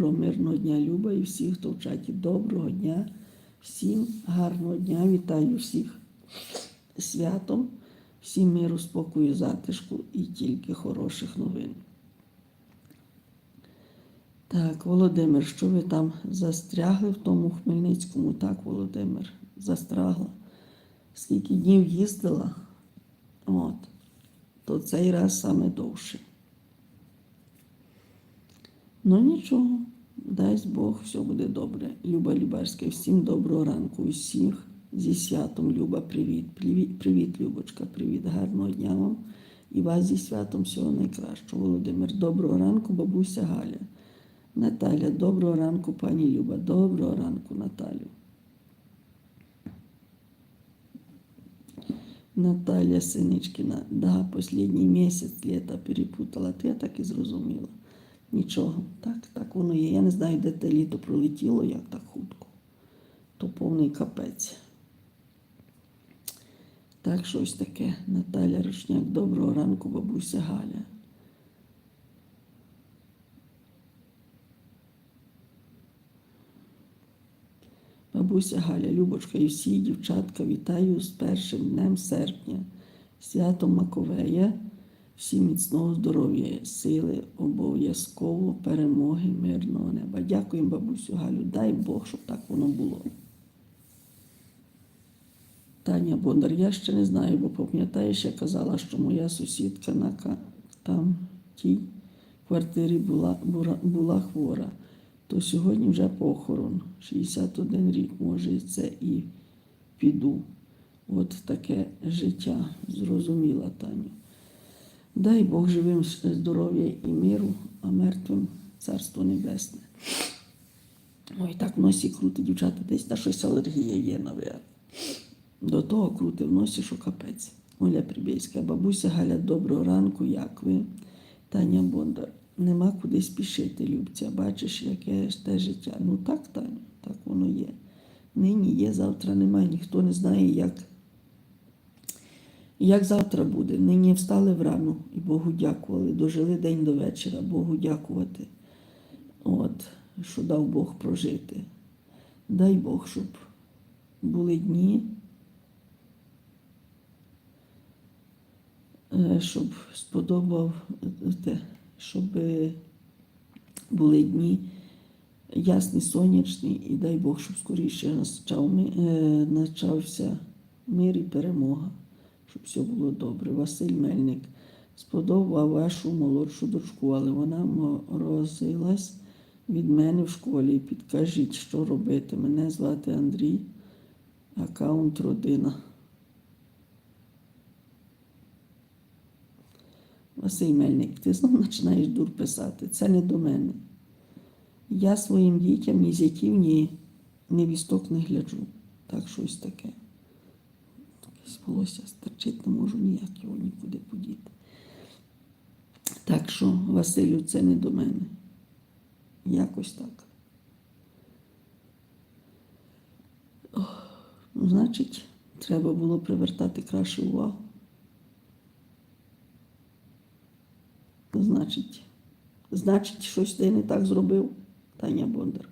доброго, мирного дня, Люба і всіх, хто в чаті. Доброго дня, всім гарного дня. Вітаю всіх святом, всім миру, спокою, затишку і тільки хороших новин. Так, Володимир, що ви там застрягли в тому Хмельницькому? Так, Володимир, застрягла. Скільки днів їздила, от, то цей раз саме довше. Ну нічого, дасть Бог, все буде добре. Люба Любарська, всім доброго ранку, усіх зі святом. Люба, привіт. Привіт, привіт, Любочка, привіт, гарного дня вам. І вас зі святом всього найкращого. Володимир, доброго ранку, бабуся Галя. Наталя, доброго ранку, пані Люба. Доброго ранку, Наталю. Наталья Синичкина, да, последній місяць літа перепутала, то я так і зрозуміла. Нічого, так, так воно є. Я не знаю, де те літо пролетіло, як так хутко. То повний капець. Так, щось таке. Наталя Рушняк, доброго ранку, бабуся Галя. Бабуся Галя, Любочка і всі дівчатка вітаю з першим днем серпня, святом Маковея, всім міцного здоров'я, сили, обов'язково перемоги, мирного неба. Дякуємо, бабусю Галю. Дай Бог, щоб так воно було. Таня Бондар, я ще не знаю, бо пам'ятаєш, я казала, що моя сусідка на там тій квартирі була, була, була хвора. То сьогодні вже похорон. 61 рік, може, це і піду. От таке життя, зрозуміла Таню. Дай Бог живим здоров'я і миру, а мертвим царство небесне. Ой, так в носі крути, дівчата, десь та щось алергія є, навіть. До того крути в носі, що капець. Оля Прибєйська, бабуся Галя, доброго ранку, як ви? Таня Бондар. Нема куди спішити, Любця. Бачиш, яке ж те життя. Ну так, Таню, так воно є. Нині є, завтра немає. Ніхто не знає, як, як завтра буде. Нині встали врану і Богу дякували. Дожили день до вечора, Богу дякувати. От, що дав Бог прожити. Дай Бог, щоб були дні. е, щоб сподобав е, те, щоб були дні ясні, сонячні, і дай Бог, щоб скоріше почав, е, почався мир і перемога, щоб все було добре. Василь Мельник сподобав вашу молодшу дочку, але вона морозилась від мене в школі. Підкажіть, що робити. Мене звати Андрій, аккаунт родина. Василь Мельник, ти знову починаєш дур писати. Це не до мене. Я своїм дітям ні зятів, ні невісток не гляджу. Так щось таке. Якесь волосся стерчить, не можу ніяк його нікуди подіти. Так що, Василю, це не до мене. Якось так. Ну, значить, треба було привертати краще увагу. Значить, значить, щось ти не так зробив, Таня Бондар.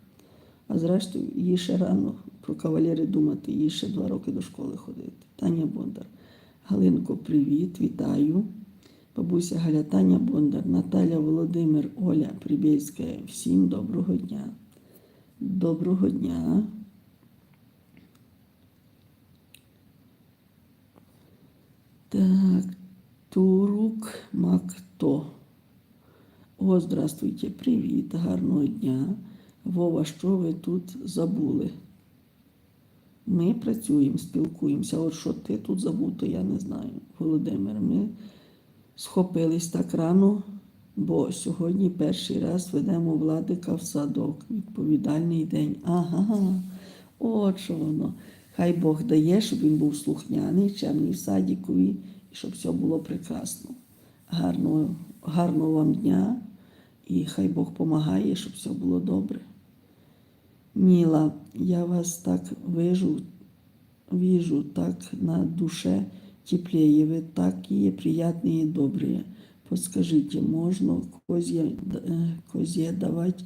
А зрештою, їй ще рано про кавалери думати, їй ще два роки до школи ходити. Таня Бондар. Галинко, привіт, вітаю. Бабуся Галя, Таня Бондар, Наталя Володимир, Оля Прибєльська. Всім доброго дня. Доброго дня. Так, Турук Макто. О, здравствуйте, привіт, гарного дня. Вова, що ви тут забули? Ми працюємо, спілкуємося. От що ти тут забув, то я не знаю. Володимир, ми схопились так рано, бо сьогодні перший раз ведемо владика в садок. Відповідальний день. Ага, от що воно. Хай Бог дає, щоб він був слухняний, чемний в садікові, і щоб все було прекрасно. Гарного, гарного вам дня і хай Бог помагає, щоб все було добре. Ніла, я вас так вижу, вижу, так на душе теплее, вы такие приятные и добрые. Подскажите, можно козье, э, козе давать